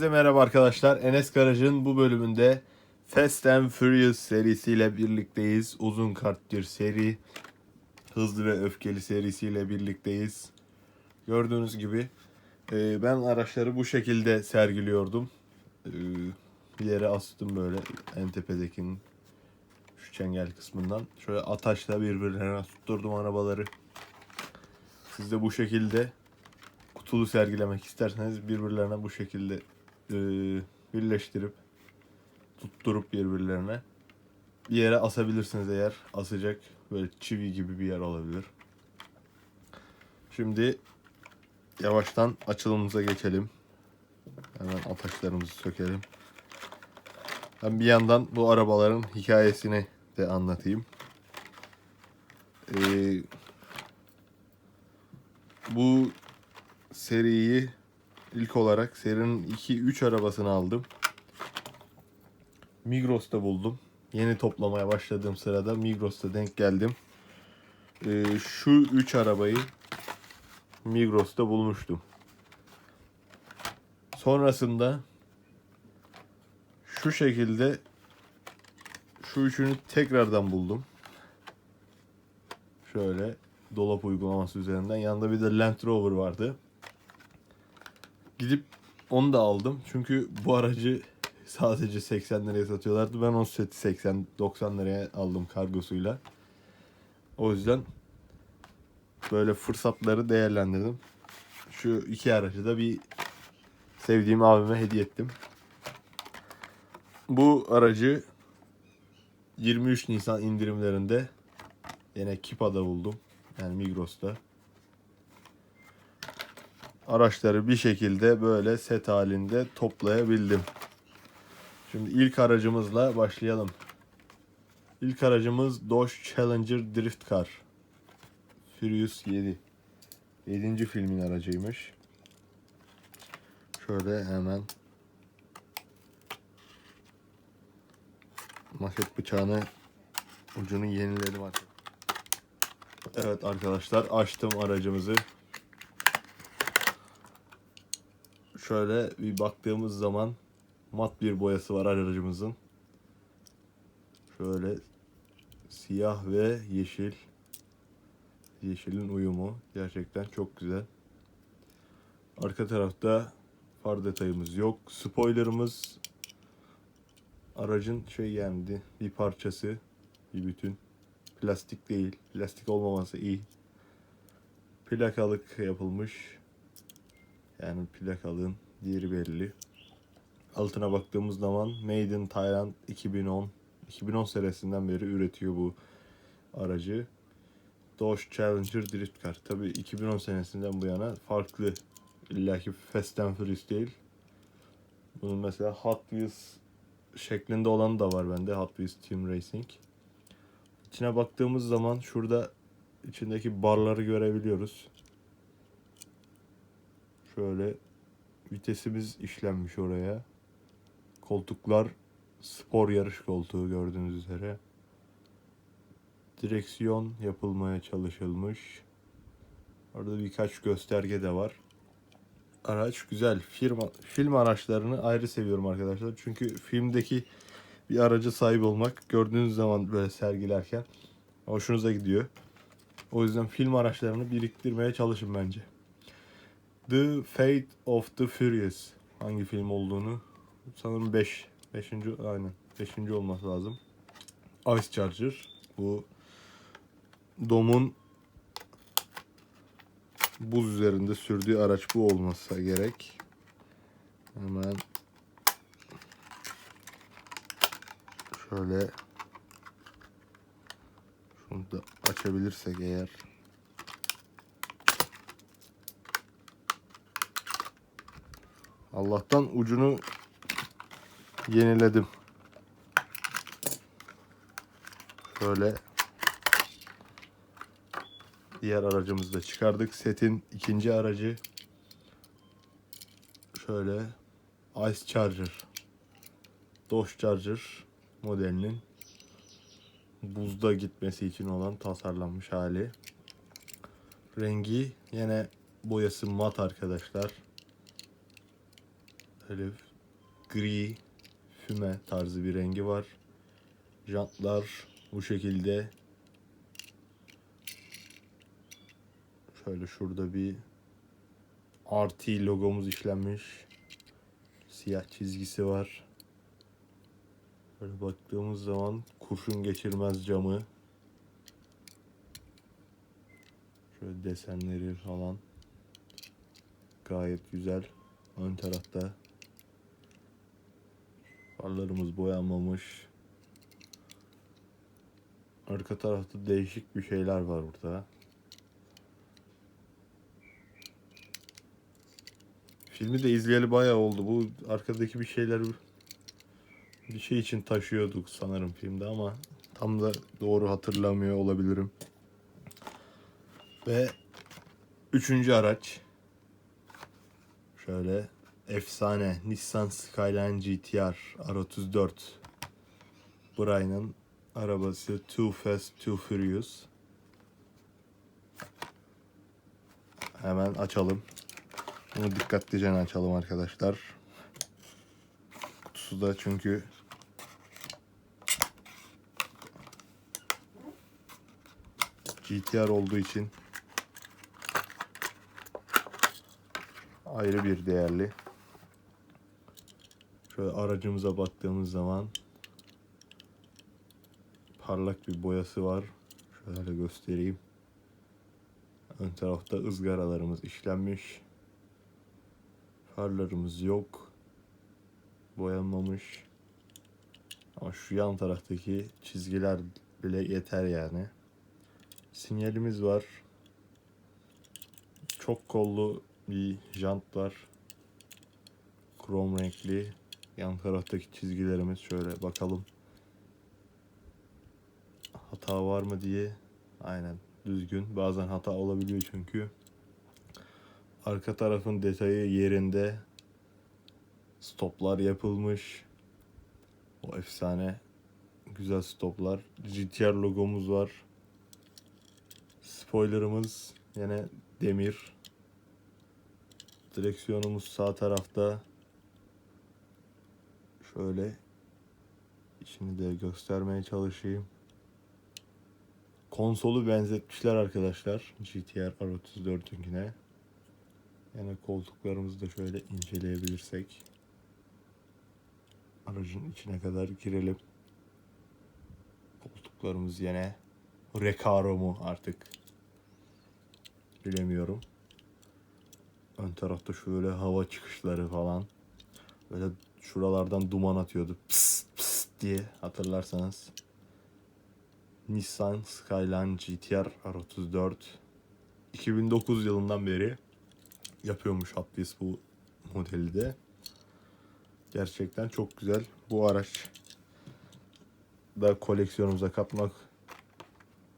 Herkese merhaba arkadaşlar. Enes Garaj'ın bu bölümünde Fast and Furious serisiyle birlikteyiz. Uzun kart bir seri. Hızlı ve Öfkeli serisiyle birlikteyiz. Gördüğünüz gibi e, ben araçları bu şekilde sergiliyordum. E, bir yere astım böyle en tepedekinin şu çengel kısmından. Şöyle ataşla birbirlerine tutturdum arabaları. Siz de bu şekilde kutulu sergilemek isterseniz birbirlerine bu şekilde e, birleştirip tutturup birbirlerine bir yere asabilirsiniz eğer asacak böyle çivi gibi bir yer olabilir. Şimdi yavaştan açılımımıza geçelim. Hemen ataşlarımızı sökelim. Ben bir yandan bu arabaların hikayesini de anlatayım. Ee, bu seriyi ilk olarak serinin 2-3 arabasını aldım. Migros'ta buldum. Yeni toplamaya başladığım sırada Migros'ta denk geldim. Ee, şu 3 arabayı Migros'ta bulmuştum. Sonrasında şu şekilde şu üçünü tekrardan buldum. Şöyle dolap uygulaması üzerinden. Yanında bir de Land Rover vardı. Gidip onu da aldım. Çünkü bu aracı sadece 80 liraya satıyorlardı. Ben o seti 80-90 liraya aldım kargosuyla. O yüzden böyle fırsatları değerlendirdim. Şu iki aracı da bir sevdiğim abime hediye ettim. Bu aracı 23 Nisan indirimlerinde yine Kipa'da buldum. Yani Migros'ta. Araçları bir şekilde böyle set halinde toplayabildim. Şimdi ilk aracımızla başlayalım. İlk aracımız Dodge Challenger Drift Car. Furious 7. 7. filmin aracıymış. Şöyle hemen maket bıçağını ucunu yeniledim artık. Evet arkadaşlar açtım aracımızı. Şöyle bir baktığımız zaman mat bir boyası var aracımızın. Şöyle siyah ve yeşil. Yeşilin uyumu gerçekten çok güzel. Arka tarafta far detayımız yok. Spoilerımız aracın şey yani bir parçası, bir bütün. Plastik değil. Plastik olmaması iyi. Plakalık yapılmış. Yani plakalığın diğeri belli. Altına baktığımız zaman Made in Thailand 2010. 2010 senesinden beri üretiyor bu aracı. Dodge Challenger Drift Car. Tabi 2010 senesinden bu yana farklı. İlla ki Fast and Furious değil. Bunun mesela Hot Wheels şeklinde olanı da var bende. Hot Wheels Team Racing. İçine baktığımız zaman şurada içindeki barları görebiliyoruz. Şöyle vitesimiz işlenmiş oraya. Koltuklar spor yarış koltuğu gördüğünüz üzere. Direksiyon yapılmaya çalışılmış. Orada birkaç gösterge de var. Araç güzel. Firma, film araçlarını ayrı seviyorum arkadaşlar. Çünkü filmdeki bir araca sahip olmak gördüğünüz zaman böyle sergilerken hoşunuza gidiyor. O yüzden film araçlarını biriktirmeye çalışın bence. The Fate of the Furious. Hangi film olduğunu sanırım 5. 5. aynen 5. olması lazım. Ice Charger. Bu Dom'un buz üzerinde sürdüğü araç bu olmasa gerek. Hemen şöyle şunu da açabilirsek eğer Allah'tan ucunu yeniledim. Şöyle diğer aracımızı da çıkardık. Setin ikinci aracı şöyle Ice Charger Dodge Charger modelinin buzda gitmesi için olan tasarlanmış hali. Rengi yine boyası mat arkadaşlar. Öyle gri, füme tarzı bir rengi var. Jantlar bu şekilde. Şöyle şurada bir RT logomuz işlenmiş. Siyah çizgisi var. Böyle baktığımız zaman kurşun geçirmez camı. Şöyle desenleri falan. Gayet güzel. Ön tarafta farlarımız boyanmamış. Arka tarafta değişik bir şeyler var burada. Filmi de izleyeli bayağı oldu. Bu arkadaki bir şeyler bir şey için taşıyorduk sanırım filmde ama tam da doğru hatırlamıyor olabilirim. Ve üçüncü araç şöyle efsane Nissan Skyline GTR R34 Brian'ın arabası Too Fast Too Furious. Hemen açalım. Bunu dikkatlice açalım arkadaşlar. Kutusu da çünkü GTR olduğu için ayrı bir değerli. Şöyle aracımıza baktığımız zaman parlak bir boyası var. Şöyle göstereyim. Ön tarafta ızgaralarımız işlenmiş. Farlarımız yok. Boyanmamış. Ama şu yan taraftaki çizgiler bile yeter yani. Sinyalimiz var. Çok kollu bir jant var. Krom renkli. Yan taraftaki çizgilerimiz şöyle bakalım. Hata var mı diye. Aynen düzgün. Bazen hata olabiliyor çünkü. Arka tarafın detayı yerinde. Stoplar yapılmış. O efsane güzel stoplar. GTR logomuz var. Spoilerımız yine demir. Direksiyonumuz sağ tarafta. Şöyle içini de göstermeye çalışayım. Konsolu benzetmişler arkadaşlar GTR R34'ünkine. Yani koltuklarımızı da şöyle inceleyebilirsek. Aracın içine kadar girelim. Koltuklarımız yine Recaro mu artık bilemiyorum. Ön tarafta şöyle hava çıkışları falan. Böyle şuralardan duman atıyordu. Pıs pıs diye hatırlarsanız. Nissan Skyline GTR R34 2009 yılından beri yapıyormuş Hot bu modeli de. Gerçekten çok güzel. Bu araç da koleksiyonumuza katmak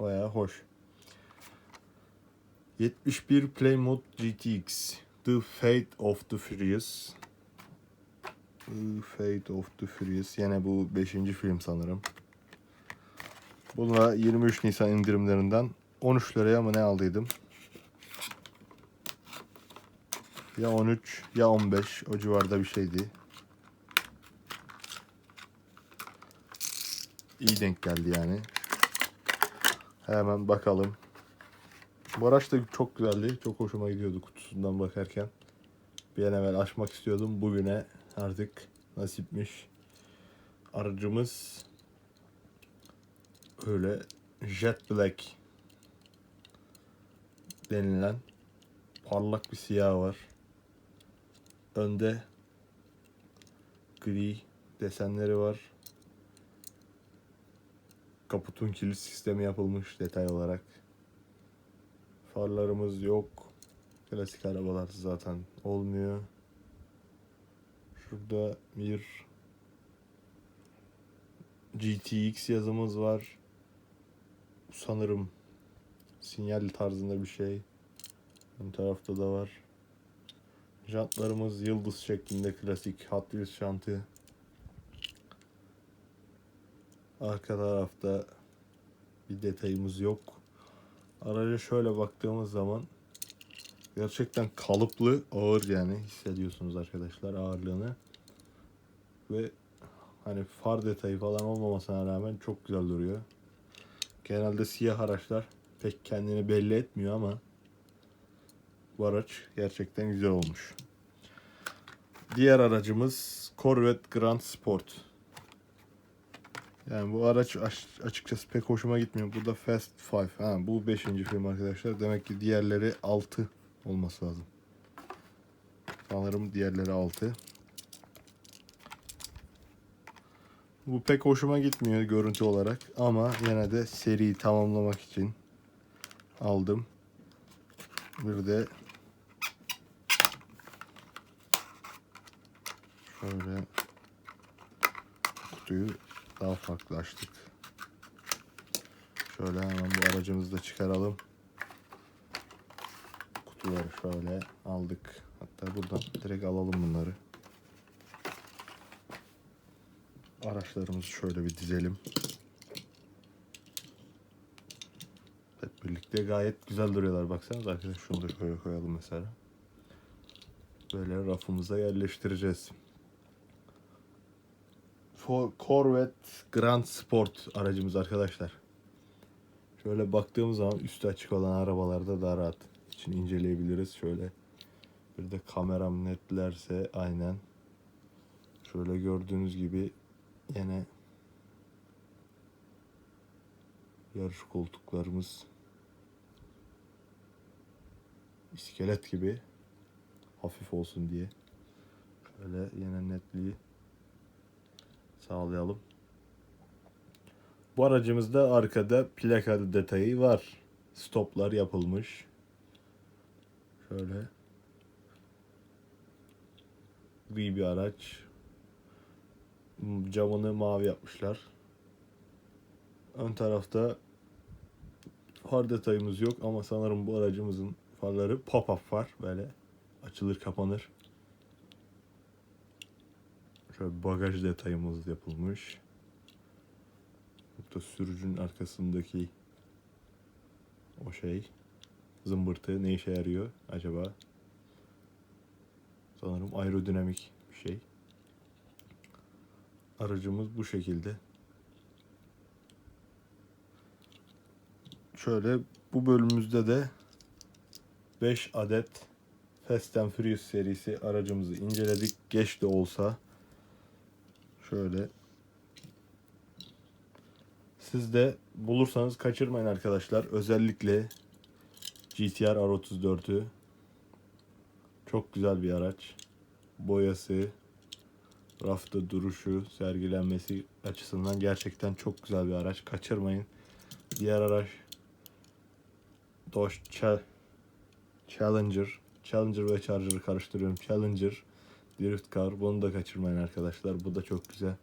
bayağı hoş. 71 Play Mode GTX The Fate of the Furious Fate of the Furious Yine bu 5. film sanırım. Bununla 23 Nisan indirimlerinden 13 liraya mı ne aldıydım? Ya 13 ya 15 o civarda bir şeydi. İyi denk geldi yani. Hemen bakalım. Bu araç da çok güzeldi. Çok hoşuma gidiyordu kutusundan bakarken. Bir an evvel açmak istiyordum. Bugüne artık nasipmiş. Aracımız öyle Jet Black denilen parlak bir siyah var. Önde gri desenleri var. Kaputun kilit sistemi yapılmış detay olarak. Farlarımız yok. Klasik arabalar zaten olmuyor. Şurada bir GTX yazımız var. Sanırım sinyal tarzında bir şey. Ön tarafta da var. Jantlarımız yıldız şeklinde klasik Hot Wheels jantı. Arka tarafta bir detayımız yok. Araca şöyle baktığımız zaman gerçekten kalıplı, ağır yani hissediyorsunuz arkadaşlar ağırlığını. ve hani far detayı falan olmamasına rağmen çok güzel duruyor. Genelde siyah araçlar pek kendini belli etmiyor ama bu araç gerçekten güzel olmuş. Diğer aracımız Corvette Grand Sport. Yani bu araç açıkçası pek hoşuma gitmiyor. Bu da Fast Five. Ha, bu 5. film arkadaşlar. Demek ki diğerleri 6 olması lazım. Sanırım diğerleri 6. Bu pek hoşuma gitmiyor görüntü olarak ama yine de seriyi tamamlamak için aldım. Bir de şöyle kutuyu daha farklı açtık. Şöyle hemen bu aracımızı da çıkaralım. Kutuları şöyle aldık. Hatta buradan direkt alalım bunları. Araçlarımızı şöyle bir dizelim. Hep birlikte gayet güzel duruyorlar. Baksanıza arkadaşlar şunu da şöyle koyalım mesela. Böyle rafımıza yerleştireceğiz. Corvette Grand Sport aracımız arkadaşlar. Şöyle baktığımız zaman üstü açık olan arabalarda daha rahat için inceleyebiliriz. Şöyle bir de kameram netlerse aynen. Şöyle gördüğünüz gibi yine yarış koltuklarımız iskelet gibi hafif olsun diye şöyle yine netliği sağlayalım. Bu aracımızda arkada plaka detayı var. Stoplar yapılmış. Şöyle gri bir araç. Camını mavi yapmışlar. Ön tarafta far detayımız yok ama sanırım bu aracımızın farları pop-up far böyle açılır kapanır. Şöyle bagaj detayımız yapılmış. Burada sürücünün arkasındaki o şey zımbırtı ne işe yarıyor acaba? Sanırım aerodinamik bir şey. Aracımız bu şekilde. Şöyle bu bölümümüzde de 5 adet Fast and Furious serisi aracımızı inceledik. Geç de olsa şöyle siz de bulursanız kaçırmayın arkadaşlar. Özellikle GTR R34'ü çok güzel bir araç. Boyası, rafta duruşu, sergilenmesi açısından gerçekten çok güzel bir araç. Kaçırmayın. Diğer araç Dodge Cha- Challenger. Challenger ve Charger'ı karıştırıyorum. Challenger Drift Car. Bunu da kaçırmayın arkadaşlar. Bu da çok güzel.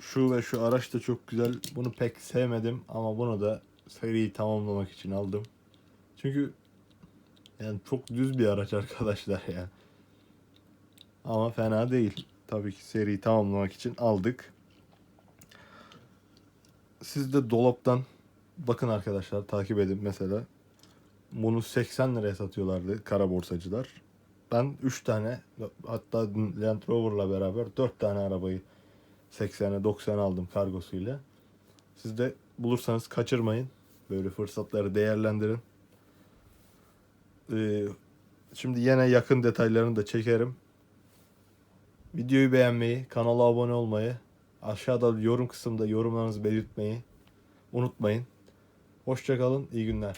Şu ve şu araç da çok güzel. Bunu pek sevmedim ama bunu da seriyi tamamlamak için aldım. Çünkü yani çok düz bir araç arkadaşlar ya. Ama fena değil. Tabii ki seriyi tamamlamak için aldık. Siz de dolaptan bakın arkadaşlar takip edin mesela. Bunu 80 liraya satıyorlardı kara borsacılar. Ben 3 tane hatta Land Rover'la beraber 4 tane arabayı 80'e 90 aldım kargosuyla. Siz de bulursanız kaçırmayın. Böyle fırsatları değerlendirin. Ee, şimdi yine yakın detaylarını da çekerim. Videoyu beğenmeyi, kanala abone olmayı, aşağıda yorum kısmında yorumlarınızı belirtmeyi unutmayın. Hoşçakalın, iyi günler.